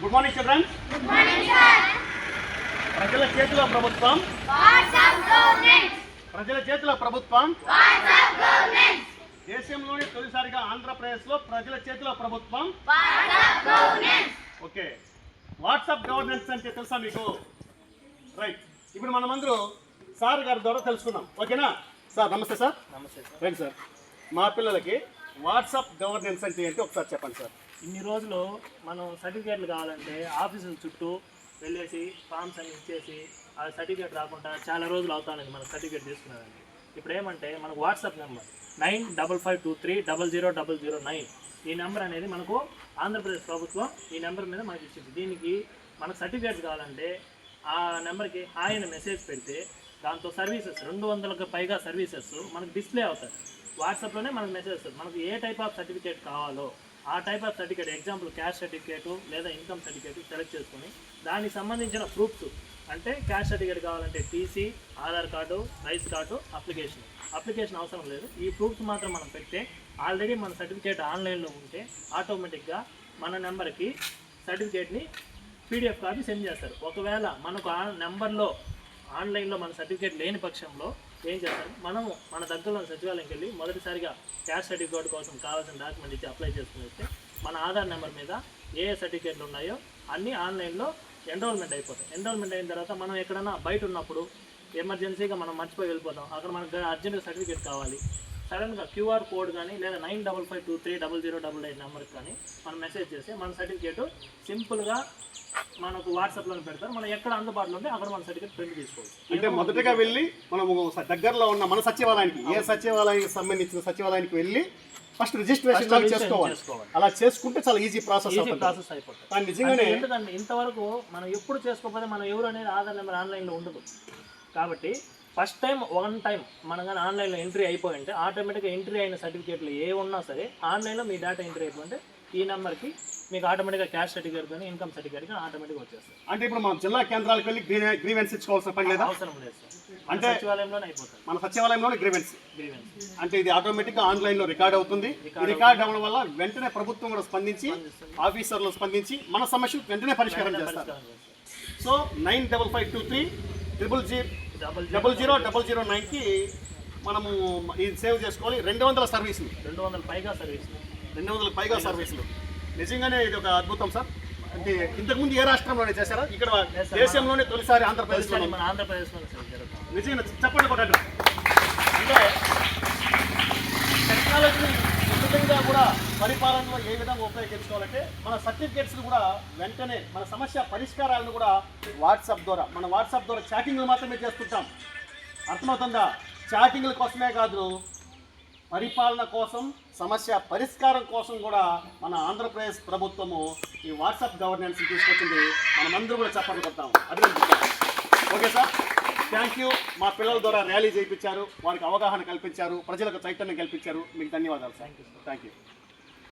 Good morning children ప్రజల చేతిలో ప్రభుత్వం. ప్రజల చేతిలో ప్రభుత్వం. దేశంలోని తొలిసారిగా ఆంధ్రప్రదేశ్లో ప్రజల చేతిలో ప్రభుత్వం. ఓకే. వాట్సాప్ గవర్నెన్స్ అంటే తెలుసా మీకు? రైట్ ఇప్పుడు మనమందరూ సార్ గారి ద్వారా తెలుసుకుందాం. ఓకేనా? సార్ నమస్తే సార్. నమస్తే సార్. Right sir. మా పిల్లలకి వాట్సాప్ గవర్నెన్స్ అంటే ఏంటి? ఒకసారి చెప్పండి సార్. ఇన్ని రోజులు మనం సర్టిఫికేట్లు కావాలంటే ఆఫీసుల చుట్టూ వెళ్ళేసి ఫామ్స్ అని ఇచ్చేసి ఆ సర్టిఫికేట్ రాకుండా చాలా రోజులు అవుతానండి మనం సర్టిఫికేట్ తీసుకునేదానికి ఇప్పుడు ఏమంటే మనకు WhatsApp number nine double five two three double zero double zero nine. ఈ నెంబర్ అనేది మనకు ఆంధ్రప్రదేశ్ ప్రభుత్వం ఈ నెంబర్ మీద మనకి ఇచ్చింది. దీనికి మనకు సర్టిఫికేట్ కావాలంటే ఆ నెంబర్కి ఆయన మెసేజ్ పెడితే దాంతో సర్వీసెస్ రెండు వందలకు పైగా సర్వీసెస్ మనకు డిస్ప్లే అవుతాయి. వాట్సాప్లోనే మనకు మెసేజ్ వస్తుంది. మనకు ఏ టైప్ ఆఫ్ సర్టిఫికేట్ కావాలో ఆ type of certificate example cash certificate లేదా ఇన్కమ్ సర్టిఫికేట్ సెలెక్ట్ చేసుకొని దానికి సంబంధించిన ప్రూఫ్స్ అంటే క్యాష్ సర్టిఫికేట్ కావాలంటే TC Aadhaar card rice card application application అవసరం లేదు. ఈ ప్రూఫ్స్ మాత్రం మనం పెడితే ఆల్రెడీ మన సర్టిఫికేట్ ఆన్లైన్లో ఉంటే ఆటోమేటిక్గా మన నెంబర్కి సర్టిఫికేట్ని పీడిఎఫ్ కాపీ సెండ్ చేస్తారు. ఒకవేళ మనకు ఆ నెంబర్లో ఆన్లైన్లో మన సర్టిఫికేట్ లేని పక్షంలో ఏం చేస్తారు మనము మన దగ్గరలో సచివాలయంకి వెళ్ళి మొదటిసారిగా క్యాష్ సర్టిఫికేట్ కోసం కావాల్సిన డాక్యుమెంట్ ఇచ్చి అప్లై చేసుకుని వస్తే మన ఆధార్ నెంబర్ మీద ఏ ఏ సర్టిఫికేట్లు ఉన్నాయో అన్నీ ఆన్లైన్లో ఎన్రోల్మెంట్ అయిపోతాయి. ఎన్రోల్మెంట్ అయిన తర్వాత మనం ఎక్కడైనా బయట ఉన్నప్పుడు ఎమర్జెన్సీగా మనం మర్చిపోయి వెళ్ళిపోతాం. అక్కడ మనకు అర్జెంటుగా సర్టిఫికేట్ కావాలి. సడన్గా క్యూఆర్ కోడ్ కానీ లేదా nine double five two three double zero double eight నెంబర్కి కానీ మనం మెసేజ్ చేస్తే మన సర్టిఫికేట్ సింపుల్గా మనకు వాట్సాప్లో పెడతారు. మనం ఎక్కడ అందుబాటులో ఉంటే అక్కడ మన సర్టిఫికేట్ ప్రింట్ తీసుకోవచ్చు అంటే మొదటగా వెళ్ళి మనము దగ్గరలో ఉన్న మన సచివాలయానికి ఏ సచివాలయానికి సంబంధించిన సచివాలయానికి వెళ్ళి ఫస్ట్ రిజిస్ట్రేషన్ చేసుకోవాలి. అలా చేసుకుంటే చాలా ఈజీ ప్రాసెస్ ఈజీ ప్రాసెస్ అయిపోతుంది. నిజంగానే ఎందుకంటే ఇంతవరకు మనం ఎప్పుడు చేసుకోకపోతే మనం ఎవరు అనేది ఆధార్ నెంబర్ ఆన్లైన్లో ఉండదు. కాబట్టి ఫస్ట్ టైం వన్ టైం మనం కానీ ఆన్లైన్లో ఎంట్రీ అయిపోయి ఉంటే ఆటోమేటిక్గా ఎంట్రీ అయిన సర్టిఫికేట్లు ఏ ఉన్నా సరే ఆన్లైన్లో మీ డేటా ఎంట్రీ అయిపోయింటే ఈ నెంబర్కి మీకు ఆటోమేటిక్గా క్యాష్ సర్టిఫికేట్ కానీ ఇన్కమ్ సర్టిఫికేట్ కానీ ఆటోమేటిక్గా వచ్చేస్తుంది. అంటే ఇప్పుడు మనం జిల్లా కేంద్రాలకు వెళ్ళి గ్రీవెన్స్ ఇచ్చుకోవాల్సిన పని లేదా? అవసరం లేదు సార్. అంటే సచివాలయంలోనే అయిపోతుంది. మన సచివాలయంలోనే గ్రీవెన్స్ గ్రీవెన్స్ అంటే ఇది ఆటోమేటిక్గా ఆన్లైన్లో రికార్డ్ అవుతుంది. రికార్డ్ అవ్వడం వల్ల వెంటనే ప్రభుత్వం కూడా స్పందించి ఆఫీసర్లు స్పందించి మన సమస్య వెంటనే పరిష్కారం చేస్తారు. So nine double five two three triple G double double zero double zero నైన్కి మనము ఇది సేవ్ చేసుకోవాలి. రెండు వందల సర్వీసులు రెండు వందల పైగా సర్వీస్ రెండు వందల పైగా సర్వీసులు నిజంగానే ఇది ఒక అద్భుతం సార్. అంటే ఇంతకుముందు ఏ రాష్ట్రంలోనే చేశారా? ఇక్కడ దేశంలోనే తొలిసారి ఆంధ్రప్రదేశ్లో మన ఆంధ్రప్రదేశ్లో నిజంగా చెప్పండి కొట్టండి. అంటే టెక్నాలజీని విధంగా కూడా పరిపాలనలో ఏ విధంగా ఉపయోగించుకోవాలంటే మన సర్టిఫికేట్స్ కూడా వెంటనే మన సమస్య పరిష్కారాలను కూడా వాట్సాప్ ద్వారా మన వాట్సాప్ ద్వారా చాటింగ్లు మాత్రమే చేస్తుంటాం. అర్థమవుతుందా? చాటింగ్ల కోసమే కాదు పరిపాలన కోసం సమస్య పరిష్కారం కోసం కూడా మన ఆంధ్రప్రదేశ్ ప్రభుత్వము ఈ వాట్సాప్ గవర్నెన్స్ తీసుకొచ్చింది. మనమందరూ కూడా చెప్పండి కొడతాం అభినందించాం ఓకే సార్? థ్యాంక్ యూ మా పిల్లల ద్వారా ర్యాలీ చేయించారు. వారికి అవగాహన కల్పించారు. ప్రజలకు చైతన్యం కల్పించారు. మీకు ధన్యవాదాలు సార్. Thank you